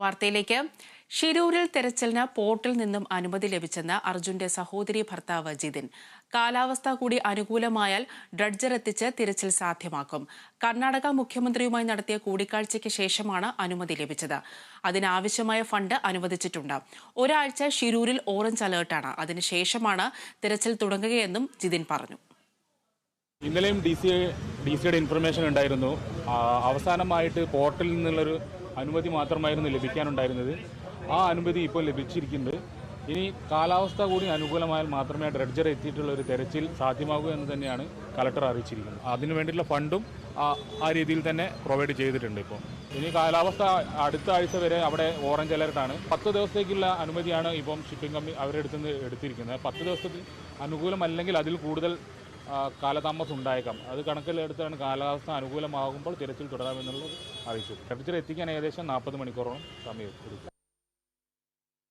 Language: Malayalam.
വാർത്തയിലേക്ക്. ഷിരൂരിൽ തെരച്ചിലിന് പോർട്ടിൽ നിന്നും അനുമതി ലഭിച്ചെന്ന് അർജുന്റെ സഹോദരി ഭർത്താവ് ജിതിൻ. കാലാവസ്ഥ കൂടി അനുകൂലമായാൽ ഡ്രഡ്ജർ എത്തിച്ച് തിരച്ചിൽ സാധ്യമാക്കും. കർണാടക മുഖ്യമന്ത്രിയുമായി നടത്തിയ കൂടിക്കാഴ്ചയ്ക്ക് ശേഷമാണ് അനുമതി ലഭിച്ചത്. അതിനാവശ്യമായ ഫണ്ട് അനുവദിച്ചിട്ടുണ്ട്. ഒരാഴ്ച ഷിരൂരിൽ ഓറഞ്ച് അലേർട്ടാണ്. അതിനുശേഷമാണ് തിരച്ചിൽ തുടങ്ങുകയെന്നും ജിതിൻ പറഞ്ഞു. ഇന്നലെയും ഡി സി ഡി സിയുടെ ഇൻഫർമേഷൻ ഉണ്ടായിരുന്നു. അവസാനമായിട്ട് പോർട്ടിൽ നിന്നുള്ളൊരു അനുമതി മാത്രമായിരുന്നു ലഭിക്കാനുണ്ടായിരുന്നത്. ആ അനുമതി ഇപ്പോൾ ലഭിച്ചിരിക്കുന്നത് ഇനി കാലാവസ്ഥ കൂടി അനുകൂലമായാൽ മാത്രമേ ഡ്രഡ്ജർ എത്തിയിട്ടുള്ള ഒരു തെരച്ചിൽ സാധ്യമാകൂ എന്ന് തന്നെയാണ് കലക്ടർ അറിയിച്ചിരിക്കുന്നത്. അതിനു വേണ്ടിയിട്ടുള്ള ഫണ്ടും ആ രീതിയിൽ തന്നെ പ്രൊവൈഡ് ചെയ്തിട്ടുണ്ട് ഇപ്പോൾ. ഇനി കാലാവസ്ഥ അടുത്ത ആഴ്ച വരെ അവിടെ ഓറഞ്ച് അലർട്ടാണ് പത്ത് ദിവസത്തേക്കുള്ള അനുമതിയാണ് ഇപ്പം ഷിപ്പിംഗ് കമ്പനി അവരുടെ അടുത്ത് നിന്ന് എടുത്തിരിക്കുന്നത്. പത്ത് ദിവസത്തിൽ അനുകൂലമല്ലെങ്കിൽ അതിൽ കൂടുതൽ കാലതാമസം ഉണ്ടായേക്കാം അത് കണക്കിലെടുത്താണ് കാലാവസ്ഥ അനുകൂലമാകുമ്പോൾ തിരച്ചിൽ തുടരാമെന്നുള്ളത് അറിയിച്ചു. ടെമ്പറേച്ചർ എത്തിക്കാൻ ഏകദേശം നാൽപ്പത് മണിക്കൂറോളം സമയം എടുക്കും